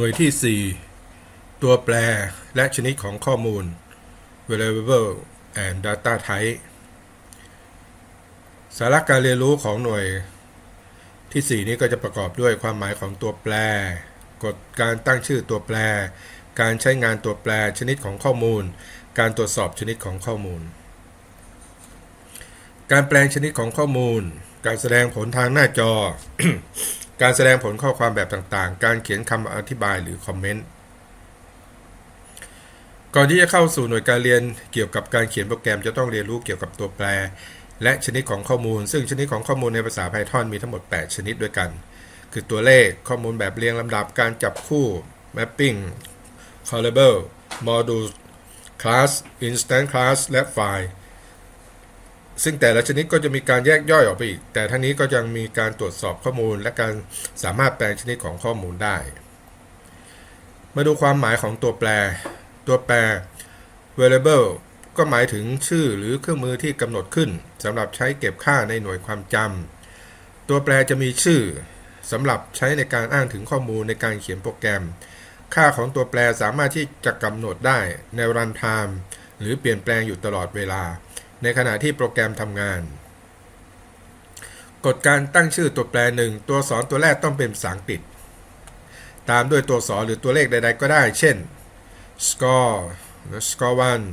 หน่วยที่ 4 ตัวแปรและชนิดของข้อมูล variable and data type สาระการเรียนรู้ของหน่วยที่ 4 นี้ก็จะประกอบด้วยความหมายของตัวแปร กฎการตั้งชื่อตัวแปร การใช้งานตัวแปรชนิดของข้อมูล การตรวจสอบชนิดของข้อมูล การแปลงชนิดของข้อมูล การแสดงผลทางหน้าจอ การแสดงผลข้อความแบบต่างๆ การเขียนคำอธิบายหรือคอมเมนต์ ก่อนที่จะเข้าสู่หน่วยการเรียนเกี่ยวกับการเขียนโปรแกรมจะต้องเรียนรู้เกี่ยวกับตัวแปร และชนิดของข้อมูล ซึ่งชนิดของข้อมูลในภาษา Python มีทั้งหมด 8 ชนิดด้วยกัน คือตัวเลข ข้อมูลแบบเรียงลำดับ การจับคู่ mapping callable module class instant class และ file ซึ่งแต่ละชนิดก็จะมีการแยกย่อยออกไปอีก แต่ทั้งนี้ก็ยังมีการตรวจสอบข้อมูล และการสามารถแปลงชนิดของข้อมูลได้ มาดูความหมายของตัวแปร ตัวแปร variable ก็หมายถึงชื่อหรือเครื่องมือที่กำหนดขึ้นสำหรับใช้เก็บค่าในหน่วยความจำตัวแปรจะมีชื่อสำหรับใช้ในการอ้างถึงข้อมูลในการเขียนโปรแกรม ค่าของตัวแปรสามารถที่จะกำหนดได้ในรันไทม์หรือเปลี่ยนแปลงอยู่ตลอดเวลา ในขณะที่โปรแกรมทำงาน กฎการตั้งชื่อตัวแปรหนึ่งตัวสอนตัวแรกต้องเป็นภาษาอังกฤษ ตามด้วยตัวสอนหรือตัวเลขใด ๆ ก็ได้ เช่น score หรือ score one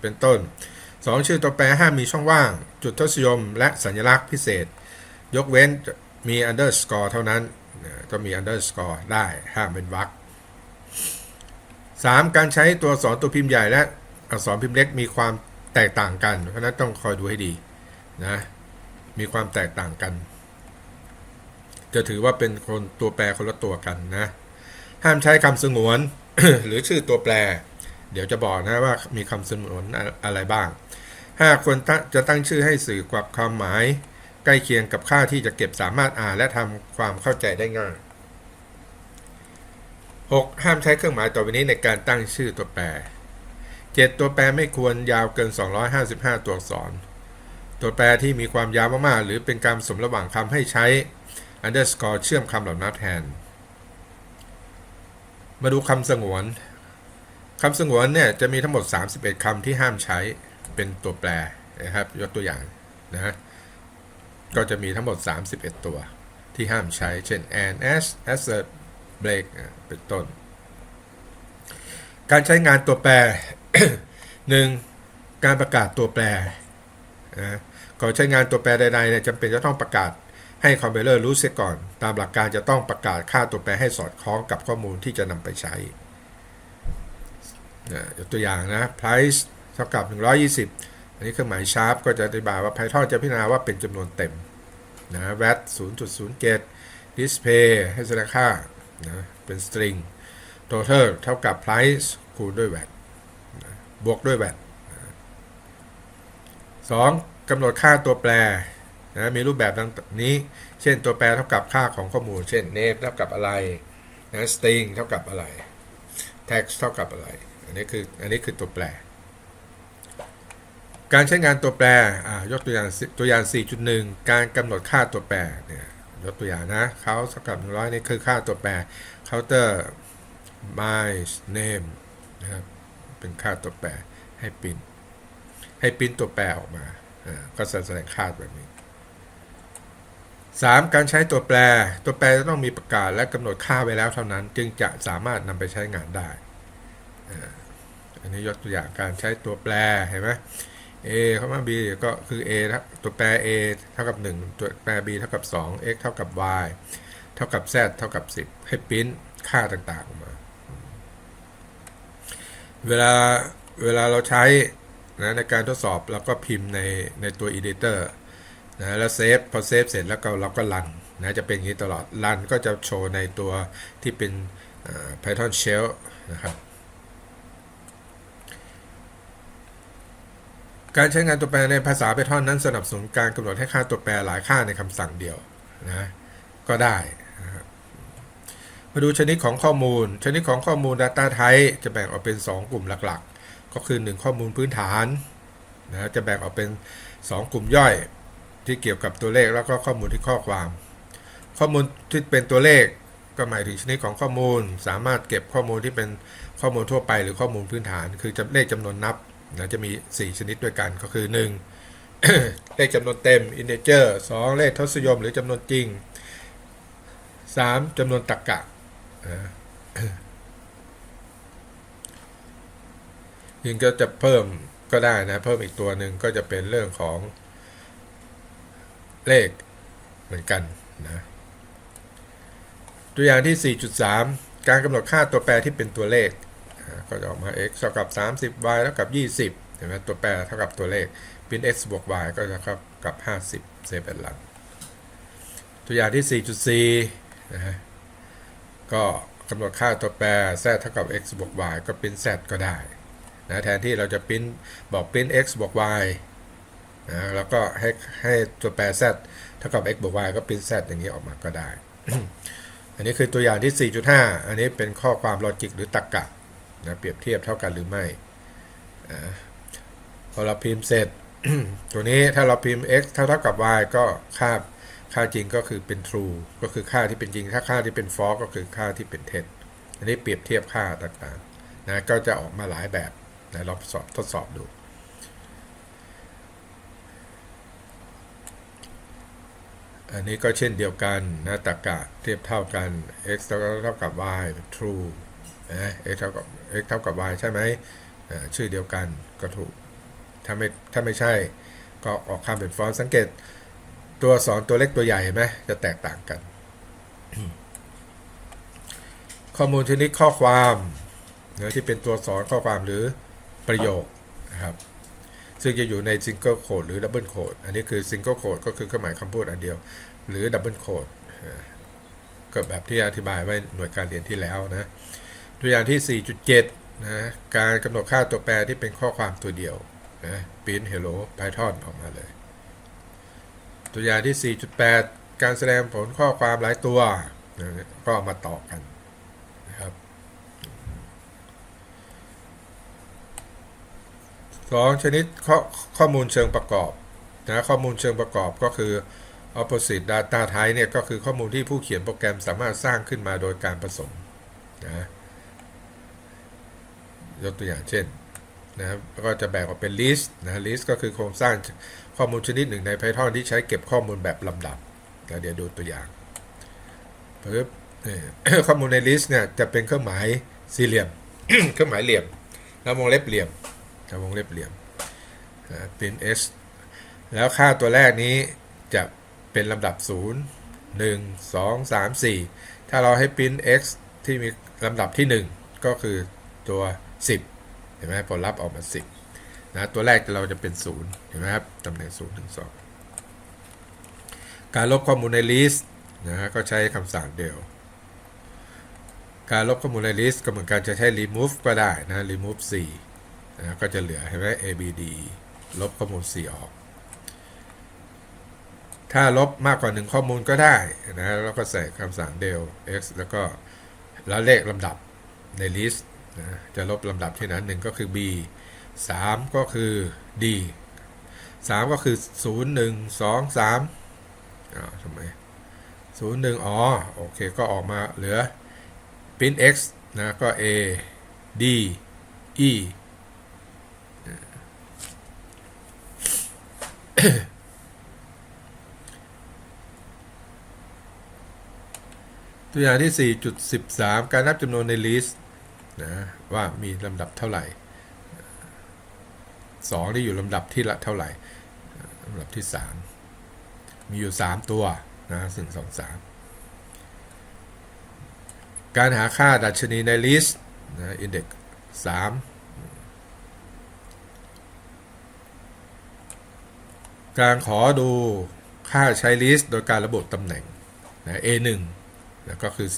เป็นต้น 2 ชื่อตัวแปรห้ามมีช่องว่าง จุดทศนิยม และสัญลักษณ์พิเศษ ยกเว้นมี underscore เท่านั้นต้องมี underscore ได้ห้ามเป็นวรรค 3. การใช้ตัวอักษรตัวพิมพ์ใหญ่และอักษรพิมพ์เล็กมีความ แตกต่างกัน เพราะนั้นต้องคอยดูให้ดีนะมีความแตกต่างกัน จะถือว่าเป็นคนตัวแปรคนละตัวกันนะห้ามใช้คำสงวนหรือชื่อตัวแปร เดี๋ยวจะบอกนะว่ามีคำสงวนอะไรบ้าง 5. ควรจะตั้งชื่อให้สื่อกับความหมาย ใกล้เคียงกับค่าที่จะเก็บสามารถอ่านและทำความเข้าใจได้ง่าย 6. ห้ามใช้เครื่องหมายต่อไปนี้ในการตั้งชื่อตัวแปร 7. ตัวแปรไม่ควรยาวเกิน 255 ตัวอักษร ตัวแปรที่มีความยาวมากๆ หรือเป็นการผสมระหว่างคำให้ใช้ underscore เชื่อมคำเหล่านั้นแทน มาดูคำสงวนคำสงวนเนี่ยจะมีทั้งหมด 31คำที่ห้ามใช้เป็นตัวแปรนะครับยกตัวอย่างนะก็จะมีทั้งหมด 31 ตัวที่ห้ามใช้ เช่น and as assert break เป็นต้น การใช้งานตัวแปร 1. การประกาศตัวแปรนะก่อนใช้งานตัวแปรใดๆเนี่ยจำเป็นจะต้องประกาศให้คอมเพลเลอร์รู้เสียก่อน ตามหลักการจะต้องประกาศค่าตัวแปรให้สอดคล้องกับข้อมูลที่จะนำไปใช้นะยกตัวอย่างนะ price เท่ากับ 120 อันนี้เครื่องหมาย sharp ก็จะอธิบายว่า Python จะพิจารณาว่าเป็นจำนวนเต็มนะ vat 0.07 display ให้แสดงค่านะเป็น string total เท่ากับ price คูณด้วย vat บวกด้วย vat สองกำหนดค่าตัวแปรนะมีรูปแบบดังนี้ เช่นตัวแปรเท่ากับค่าของข้อมูล เช่น name เท่ากับอะไรนะ string เท่ากับอะไร text เท่ากับอะไร อันนี้คืออันนี้คือตัวแปร การใช้งานตัวแปรยกตัวอย่างตัวอย่าง 4.1 การกำหนดค่าตัวแปรเนี่ยยกตัวอย่างนะเขาเท่ากับ100นี่คือค่าตัวแปร counter my name นะครับ เป็นค่าตัวแปรให้ปิ้นให้ปริ้นตัวแปรออกมาก็แสดงค่าแบบนี้ 3. การใช้ตัวแปร ตัวแปรจะต้องมีประกาศและกำหนดค่าไว้แล้วเท่านั้น จึงจะสามารถนำไปใช้งานได้ อันนี้ยกตัวอย่างการใช้ตัวแปรเห็นไหม a เข้ามา b ก็คือ a ตัวแปร a เท่ากับ 1 ตัวแปร b เท่ากับ 2 x เท่ากับ y เท่ากับ z เท่ากับ 10 ให้ปริ้นค่าต่างๆออกมา เวลาเวลาเราใช้นะในการทดสอบเราก็พิมพ์ในในตัว editor นะแล้วเซฟพอเซฟเสร็จแล้วก็เราก็รันนะจะเป็นอย่างนี้ตลอดรันก็จะโชว์ในตัวที่เป็น Python shell นะครับการใช้งานตัวแปรในภาษา Python นั้นสนับสนุนการกำหนดให้ค่าตัวแปรหลายค่าในคำสั่งเดียวนะก็ได้ มาดูชนิดของข้อมูล ชนิดของข้อมูล Data Type จะแบ่งออกเป็น 2 กลุ่มหลักๆ ก็คือ 1 ข้อมูลพื้นฐานนะจะแบ่งออกเป็น 2 กลุ่มย่อย ที่เกี่ยวกับตัวเลขแล้วก็ข้อมูลที่ข้อความ ข้อมูลที่เป็นตัวเลขก็หมายถึงชนิดของข้อมูล สามารถเก็บข้อมูลที่เป็นข้อมูลทั่วไปหรือข้อมูลพื้นฐาน คือจเลขจำนวนนับนะจะมี 4 ชนิดด้วยกันก็คือ 1 เลขจำนวนเต็ม integer 2 เลขทศนิยม หรือจำนวนจริง 3จำนวนตรรกะนะ ยิ่งก็จะเพิ่มก็ได้นะ เพิ่มอีกตัวหนึ่งก็จะเป็นเรื่องของเลขเหมือนกันนะ ตัวอย่างที่ 4.3 การกำหนดค่าตัวแปรที่เป็นตัวเลข ก็จะออกมา x เท่ากับ 30 y เท่ากับ 20 เห็นไหมตัวแปรเท่ากับตัวเลขเป็น x บวก y ก็จะเท่ากับ 50 เซเป็นหลังตัวอย่างที่ 4.4 นะฮะ ก็กำหนดค่าตัวแปร z เท่ากับ x บวก y ก็เป็น z ก็ได้นะแทนที่เราจะปริ้นบอกปริ้น x บวก y นะแล้วก็ให้ให้ตัวแปร z เท่ากับ x บวก y ก็ปริ้น z อย่างนี้ออกมาก็ได้ อันนี้คือตัวอย่างที่ 4.5 อันนี้เป็นข้อความลอจิกหรือตรรกะนะเปรียบเทียบเท่ากันหรือไม่อ่าพอเราพิมพ์เสร็จ ตัวนี้ถ้าเราพิมพ์ x เท่าเท่ากับ y ก็ค่า ค่าจริงก็คือเป็น true ก็คือค่าที่เป็นจริง ถ้าค่าที่เป็น false ก็คือค่าที่เป็นเท็จอันนี้เปรียบเทียบค่าต่างๆนะก็จะออกมาหลายแบบนะลองสอบทดสอบดู อันนี้ก็เช่นเดียวกันนะตรกะเทียบเท่ากัน x เท่ากับ y true นะ x เท่ากับ x เท่ากับ y ใช่ไหมชื่อเดียวกันก็ถูก ถ้าไม่ถ้าไม่ใช่ก็ออกคำเป็นฟอนต์สังเกต ตัวสอนตัวเล็กตัวใหญ่เห็นไหมจะแตกต่างกัน ข้อมูลชนิดข้อความเนื้อที่เป็นตัวสอนข้อความหรือประโยคนะครับ ซึ่งจะอยู่ใน single quote หรือ double quote อันนี้คือ single quote ก็คือเครื่องหมายคำพูดอันเดียว หรือ double quote อ่าก็แบบที่อธิบายไว้หน่วยการเรียนที่แล้วนะ ตัวอย่างที่ 4.7 นะ การกำหนดค่าตัวแปรที่เป็นข้อความตัวเดียวนะ print hello python ออกมาเลย ตัวอย่างที่ 4.8 การแสดงผลข้อความหลายตัว ก็มาต่อกันนะครับสองชนิดข้อข้อมูลเชิงประกอบนะข้อมูลเชิงประกอบก็คือ opposite data type เนี่ยก็คือข้อมูลที่ผู้เขียนโปรแกรมสามารถสร้างขึ้นมาโดยการผสมนะยกตัวอย่างเช่นนะครับก็จะแบ่งออกเป็น list นะ list ก็คือโครงสร้าง ข้อมูลชนิดหนึ่งใน Python ที่ใช้เก็บข้อมูลแบบลำดับเดี๋ยวดูตัวอย่างปึ๊บข้อมูลใน list เนี่ยจะเป็นเครื่องหมายสี่เหลี่ยม เครื่องหมายเหลี่ยมแล้ววงเล็บเหลี่ยมแล้ววงเล็บเหลี่ยมอ่า print s แล้วค่าตัวแรกนี้จะเป็นลำดับ 0 1 2 3 4 ถ้าเราให้ print x ที่มีลำดับที่ 1 ก็คือตัว 10 เห็นไหมผลลัพธ์ออกมา 10 นะตัวแรกเราจะเป็น0เห็นไหมครับตำแหน่ง0ถึง2การลบข้อมูลใน list นะฮะก็ใช้คำสั่งเดียว การลบข้อมูลใน list ก็เหมือนกันจะใช้ remove ก็ได้นะ remove 4นะก็จะเหลือเห็นไหม abd ลบข้อมูล 4 ออก ถ้าลบมากกว่าหนึ่งข้อมูลก็ได้นะแล้วก็ใส่คำสั่ง del x แล้วก็แล้วเลขลำดับใน list นะจะลบลำดับที่นั้นหนึ่งก็คือ b 3 ก็คือ d 3 ก็คือ 0 1 2 3อ้าวทำไม0 1อ๋อโอเค ก็ออกมาเหลือ print x นะ ก็ a d e ตัวอย่างที่ 4.13 การนับจำนวนใน list นะว่ามีลำดับเท่าไหร่ 2ที่อยู่ลำดับที่ละเท่าไหร่ลำดับที่ 3 มีอยู่ 3 ตัวนะซึ่ง2 3การหาค่าดัชนีใน list นะ index 3การขอดูค่าใช้ list โดยการระบุตำแหน่งนะ A1 นะก็คือ 2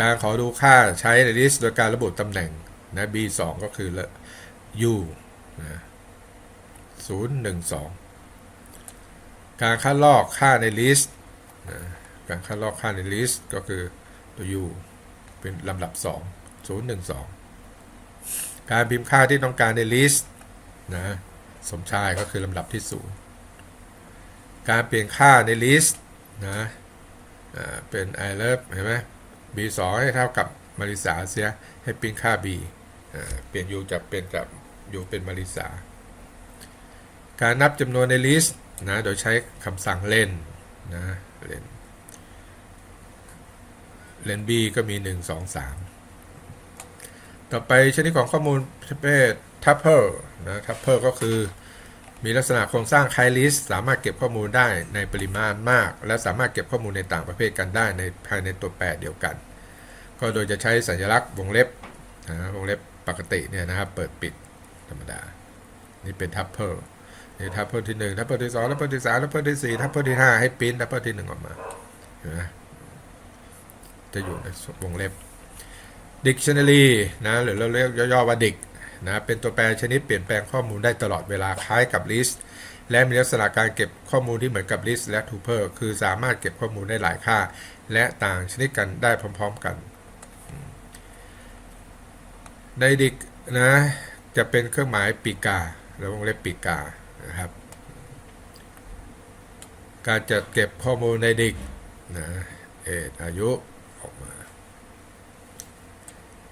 การขอดูค่าใช้ใน list โดยการระบุตำแหน่ง นะ B2 ก็คือละ U นะ012 การคัดลอกค่าใน list นะการคัดลอกค่าใน list ก็คือตัว U เป็นลำดับ 2 012 การพิมพ์ค่าที่ต้องการใน list นะสมชายก็คือลำดับที่ 0 การเปลี่ยนค่าใน list นะเป็น I love เห็นไหม B 2ให้เท่ากับมาริสาเสียให้ปริ้นค่า B เปลี่ยน U จากเป็นกับ U เป็นมาริสา การนับจำนวนในลิสต์นะโดยใช้คำสั่งเล่นนะเล่นเล่น B ก็มี 1 2 3 ต่อไปชนิดของข้อมูลประเภท tuple นะ tuple ก็คือมีลักษณะโครงสร้างคล้ายลิสต์สามารถเก็บข้อมูลได้ในปริมาณมาก และสามารถเก็บข้อมูลในต่างประเภทกันได้ในภายในตัวแปรเดียวกัน ก็โดยจะใช้สัญลักษณ์วงเล็บนะวงเล็บ ปกติเนี่ยนะครับ เปิดปิดธรรมดา นี่เป็น tuple นี่ tuple ที่1 tuple ที่2 tuple ที่3 tuple ที่4 tuple ที่5ให้ปิ้น tuple ที่1ออกมาเห็นไหมจะอยู่ในวงเล็บ dictionary นะหรือเราเรียกย่อๆว่า dic นะเป็นตัวแปรชนิดเปลี่ยนแปลงข้อมูลได้ตลอดเวลาคล้ายกับ list และมีลักษณะการเก็บข้อมูลที่เหมือนกับ list และ tuple คือสามารถเก็บข้อมูลได้หลายค่า และต่างชนิดกันได้พร้อม ๆ กัน ใน dic นะจะเป็นเครื่องหมายปีกาเราวงเล็บปีกานะครับ การจัดเก็บข้อมูลใน dic นะเอจอายุออกมา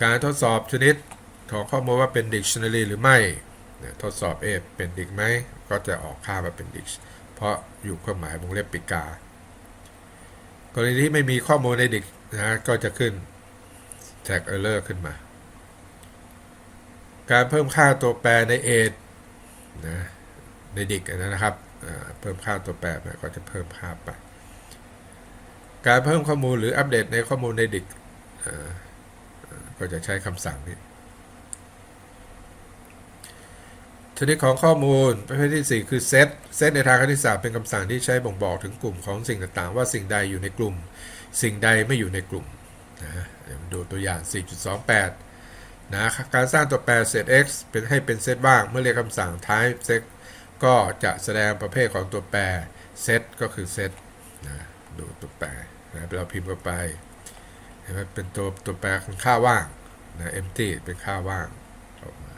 การทดสอบชนิดของข้อมูลว่าเป็น dictionary หรือไม่ทดสอบ A เป็น dic ไหมก็จะออกค่ามาเป็น dic เพราะอยู่เครื่องหมายวงเล็บปิกากรณีที่ไม่มีข้อมูลใน dic นะก็จะขึ้น tag error ขึ้นมา การเพิ่มค่าตัวแปรใน A นะใน dic นะครับเพิ่มค่าตัวแปรไปก็จะเพิ่มค่าไป การเพิ่มข้อมูลหรืออัปเดตในข้อมูลใน dic อ่าก็จะใช้คำสั่งนี้ชนิดของข้อมูลประเภทที่ 4 คือเซตเซตในทางคณิตศาสตร์เป็นคำสั่งที่ใช้บ่งบอกถึงกลุ่มของสิ่งต่างๆ ว่าสิ่งใดอยู่ในกลุ่ม สิ่งใดไม่อยู่ในกลุ่มนะเดี๋ยวดูตัวอย่าง 4.28 นะการสร้างตัวแปรเซต x เป็นให้เป็นเซตว่างเมื่อเรียกคำสั่ง type set ก็จะแสดงประเภทของตัวแปรเซตก็คือเซตนะดูตัวแปรนะเราพิมพ์เข้าไปเห็นไหมเป็นตัวตัวแปรของค่าว่างนะ empty เป็นค่าว่างออกมา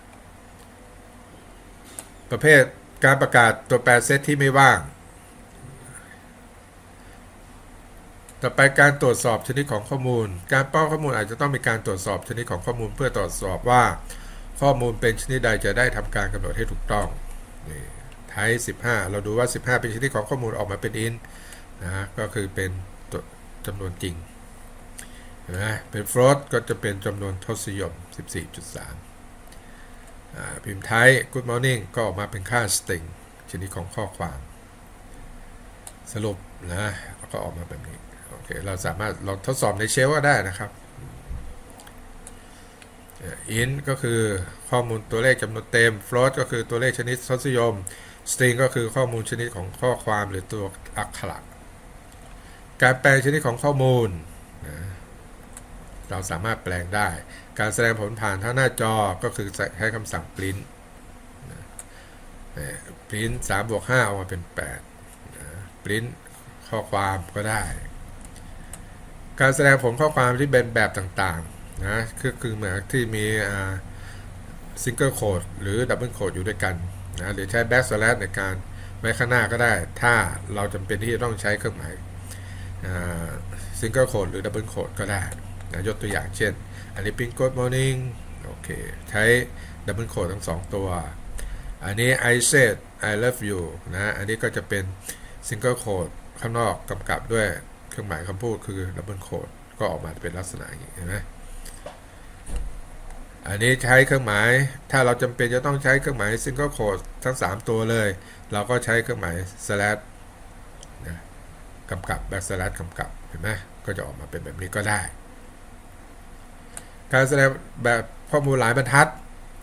ประเภทการประกาศตัวแปรเซตที่ไม่ว่าง ต่อไปการตรวจสอบชนิดของข้อมูล การป้อนข้อมูลอาจจะต้องมีการตรวจสอบชนิดของข้อมูลเพื่อตรวจสอบว่า ข้อมูลเป็นชนิดใดจะได้ทำการกำหนดให้ถูกต้องนี่ไทป์15 เราดูว่า 15 เป็นชนิดของข้อมูลออกมาเป็น int นะก็คือเป็นจำนวนจริงนะเป็น float ก็จะเป็นจำนวนทศนิยม 14.3 พิมพ์ไทย good morning ก็ออกมาเป็นค่า string ชนิดของข้อความ สรุปนะก็ออกมาแบบนี้ เคเราสามารถลองทดสอบในเชลก็ได้นะครับ int ก็คือข้อมูลตัวเลขจำนวนเต็ม float ก็คือตัวเลขชนิดทศนิยม string ก็คือข้อมูลชนิดของข้อความหรือตัวอักขระการแปลงชนิดของข้อมูลนะเราสามารถแปลงได้ การแสดงผลผ่านทางหน้าจอก็คือใช้คำสั่ง print นะ print 3บวก5ออกมาเป็น8นะ print ข้อความก็ได้ การแสดงผลข้อความที่เป็นแบบต่างๆนะคือคือเหมือนที่มีซิงเกิลโคดหรือดับเบิลโคดอยู่ด้วยกันนะหรือใช้ backslash ในการไว้ข้างหน้าก็ได้ ถ้าเราจำเป็นที่จะต้องใช้เครื่องหมายซิงเกิลโคดหรือดับเบิลโคดก็ได้นะยกตัวอย่างเช่น อันนี้ print good morning โอเคใช้ดับเบิลโคดทั้งสองตัว อันนี้ I said I love you นะ อันนี้ก็จะเป็นซิงเกิลโคดข้างนอกกำกับด้วย เครื่องหมายคำพูดคือดับเบิลโคดก็ออกมาเป็นลักษณะอย่างนี้เห็นไหมอันนี้ใช้เครื่องหมาย ถ้าเราจำเป็นจะต้องใช้เครื่องหมายซิงเกิลโคดทั้ง 3 ตัวเลย เราก็ใช้เครื่องหมาย slash นะกำกับ back slash กำกับ เห็นไหมก็จะออกมาเป็นแบบนี้ก็ได้ การแสดงแบบข้อมูลหลายบรรทัด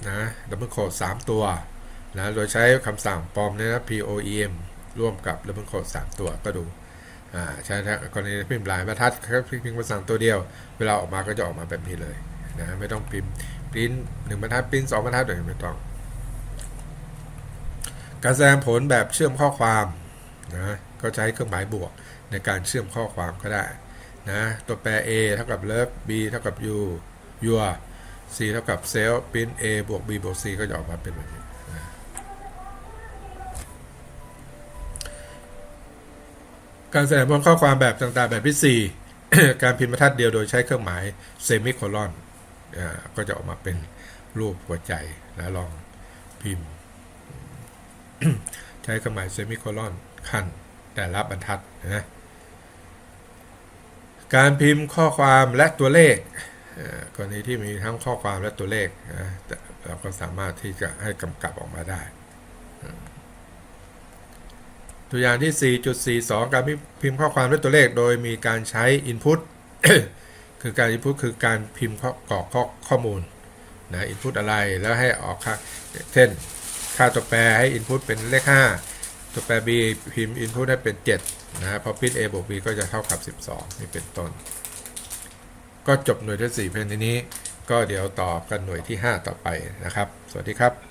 นะดับเบิลโคด3ตัวนะ โดยใช้คำสั่งปอมเนี่ยนะ POEM ร่วมกับดับเบิลโคด3ตัวก็ดู อ่ใช้กรณีพิมพ์ลายบรรทัดแค่พิมพ์คำสั่งตัวเดียว เวลาออกมาก็จะออกมาแบบนี้เลยนะไม่ต้องพิมพ์ปริ้นหนึ่งบรรทัดปริ้นสองบรรทัดเลยไม่ต้อง การแสดงผลแบบเชื่อมข้อความนะก็ใช้เครื่องหมายบวกในการเชื่อมข้อความก็ได้นะตัวแปร a เท่ากับ love b เท่ากับ you your c เท่ากับ self print a บวก b บวก c ก็จะออกมาเป็นแบบนี้ การแสดงผลข้อความแบบต่างๆแบบที่ 4 การพิมพ์บรรทัดเดียวโดยใช้เครื่องหมายเซมิโคลอนก็จะออกมาเป็นรูปหัวใจนะลองพิมพ์ ใช้เครื่องหมายเซมิโคลอนขั้นแต่ละบรรทัดนะการพิมพ์ข้อความและตัวเลขกรณีที่มีทั้งข้อความและตัวเลขนะเราก็สามารถที่จะให้กำกับออกมาได้ ตัวอย่างที่ 4.42 การพิมพ์ข้อความด้วยตัวเลขโดยมีการใช้ input คือการ input คือการพิมพ์กรอกข้อข้อมูลนะ input อะไรแล้วให้ออกค่าเช่น ค่าตัวแปรให้ input เป็นเลข 5 ตัวแปร b พิมพ์ input ให้เป็น 7 นะพอพิมพ์ a บวก b ก็จะเท่ากับ 12 นี่เป็นต้น ก็จบหน่วยที่ 4 เพียงเท่านี้ ก็เดี๋ยวต่อกันหน่วยที่ 5 ต่อไปนะครับ สวัสดีครับ